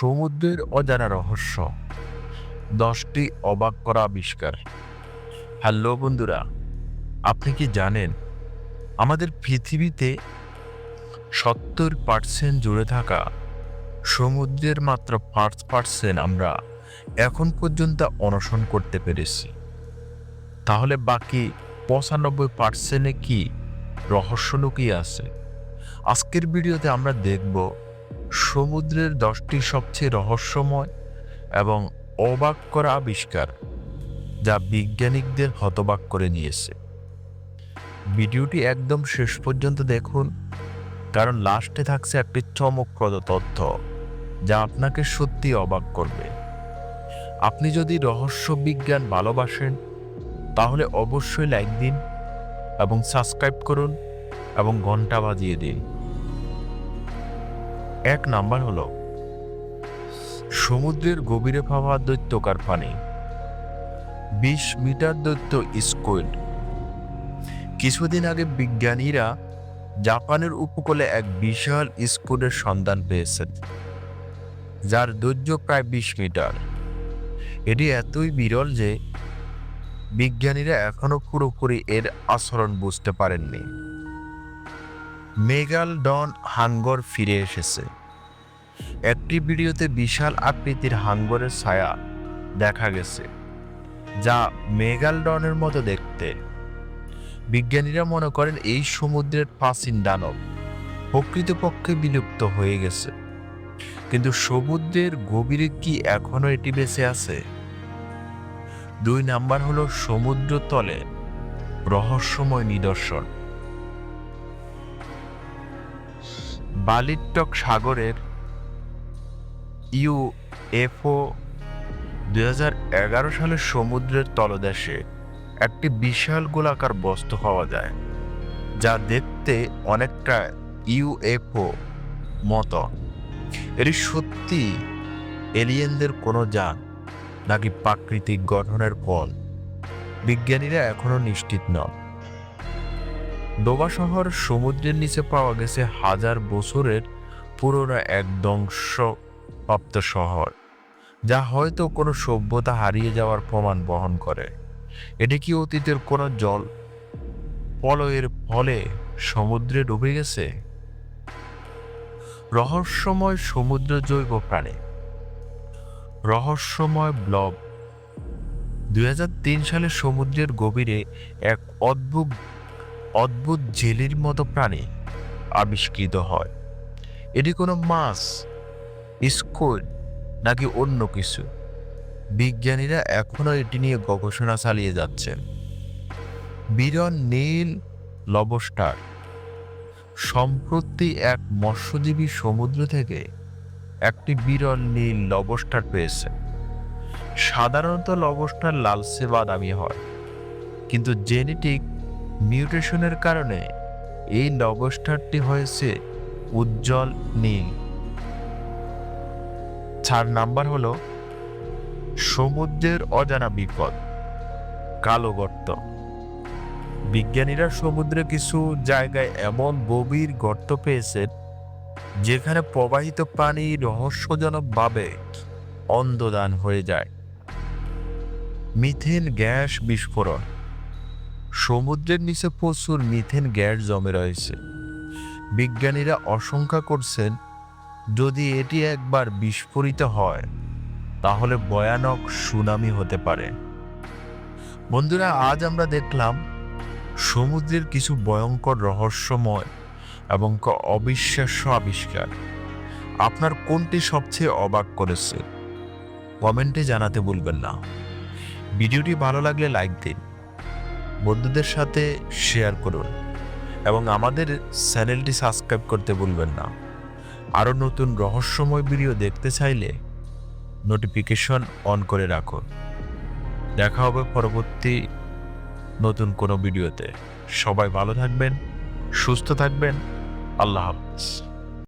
সমুদ্রের অজানা রহস্য। দশটি অবাক করা আবিষ্কার। হ্যালো বন্ধুরা, আপনি কি জানেন, আমাদের পৃথিবীতে সত্তর পার্সেন্ট জুড়ে থাকা সমুদ্রের মাত্র পাঁচ পার্সেন্ট আমরা এখন পর্যন্ত অনশন করতে পেরেছি। তাহলে বাকি পঁচানব্বই পার্সেন্টে কি রহস্য লুকিয়ে আছে? আজকের ভিডিওতে আমরা দেখব সমুদ্রের দশটি সবচেয়ে রহস্যময় এবং অবাক করা আবিষ্কার যা বিজ্ঞানিকদের হতবাক করে নিয়েছে। ভিডিওটি একদম শেষ পর্যন্ত দেখুন, কারণ লাস্টে থাকছে একটি চমকপ্রদ তথ্য যা আপনাকে সত্যি অবাক করবে। আপনি যদি রহস্য বিজ্ঞান ভালোবাসেন, তাহলে অবশ্যই লাইক দিন এবং সাবস্ক্রাইব করুন এবং ঘণ্টা বাজিয়ে দিন। এক নাম্বার হলো, সমুদ্রের গভীরে পাওয়া দৈত্যকার পানি বিশ মিটার দৈত্য স্কুইড। কিছুদিন আগে বিজ্ঞানীরা জাপানের উপকূলে এক বিশাল স্কুডের সন্ধান পেয়েছেন, যার দৈর্ঘ্য প্রায় বিশ মিটার। এটি এতই বিরল যে বিজ্ঞানীরা এখনও পুরোপুরি এর আচরণ বুঝতে পারেননি। মেগাল ডন হাঙ্গর ফিরে এসেছে। একটি ভিডিওতে বিশাল আকৃতির হাঙ্গরের ছায়া দেখা গেছে, যা মেগালডনের মতো দেখতে। বিজ্ঞানীরা মনে করেন এই সমুদ্রের প্রাচীন দানব প্রকৃতপক্ষে বিলুপ্ত হয়ে গেছে। কিন্তু সমুদ্রের গভীরে কি এখনও এটি বেঁচে আছে? দুই নাম্বার হলো সমুদ্র তলে রহস্যময় নিদর্শন। বালিটক সাগরের ইউএফও দুই সালে সমুদ্রের তলদেশে একটি বিশাল গোলাকার বস্তু পাওয়া যায়, যা দেখতে অনেকটা ইউএফও মতো। এটি সত্যি এলিয়েনদের কোনো যান, নাকি প্রাকৃতিক গঠনের ফল? বিজ্ঞানীরা এখনও নিশ্চিত নন। ডোবা শহর সমুদ্রের নিচে পাওয়া গেছে হাজার বছরের পুরনো এক ধ্বংসপ্রাপ্ত শহর, যা হয়তো কোনো সভ্যতা হারিয়ে যাওয়ার প্রমাণ বহন করে। এটি কি অতীতের কোনো জল পলয়ের ফলে সমুদ্রে ডুবে গেছে? রহস্যময় সমুদ্র জৈব প্রাণী। রহস্যময় ব্লব দুই হাজার তিন সালে সমুদ্রের গভীরে এক অদ্ভুত অদ্ভুত জেলির মতো প্রাণী আবিষ্কৃত হয়। এটি কোনো মাছ স্কুইড নাকি অন্য কিছু? বিজ্ঞানীরা এখনও এটি নিয়ে গবেষণা চালিয়ে যাচ্ছেন। বিরল নীল লবস্টার সম্প্রতি এক মৎস্যজীবী সমুদ্র থেকে একটি বিরল নীল লবস্টার পেয়েছে। সাধারণত লবস্টার লালচে বাদামি হয়, কিন্তু জেনেটিক মিউটেশনের কারণে এই লবস্টারটি হয়েছে উজ্জ্বল নীল। চার নাম্বার হলো, সমুদ্রের অজানা বিপদ, কালো গর্ত। বিজ্ঞানীরা সমুদ্রে কিছু জায়গায় এমন গভীর গর্ত পেয়েছেন, যেখানে প্রবাহিত পানি রহস্যজনকভাবে অন্ধদান হয়ে যায়। মিথেন গ্যাস বিস্ফোরণ। সমুদ্রের নিচে প্রচুর মিথেন গ্যাস জমে রয়েছে। বিজ্ঞানীরা আশঙ্কা করছেন, যদি এটি একবার বিস্ফোরিত হয়, তাহলে ভয়ানক সুনামি হতে পারে। বন্ধুরা, আজ আমরা দেখলাম, সমুদ্রের কিছু ভয়ঙ্কর রহস্যময় এবং অবিশ্বাস্য আবিষ্কার। আপনার কোনটি সবচেয়ে অবাক করেছে? কমেন্টে জানাতে ভুলবেন না। ভিডিওটি ভালো লাগলে লাইক দিন। বন্ধুদের সাথে শেয়ার করুন এবং আমাদের চ্যানেলটি সাবস্ক্রাইব করতে ভুলবেন না। আরও নতুন রহস্যময় ভিডিও দেখতে চাইলে নোটিফিকেশন অন করে রাখুন। দেখা হবে পরবর্তী নতুন কোনো ভিডিওতে সবাই ভালো থাকবেন, সুস্থ থাকবেন, আল্লাহ হাফিজ।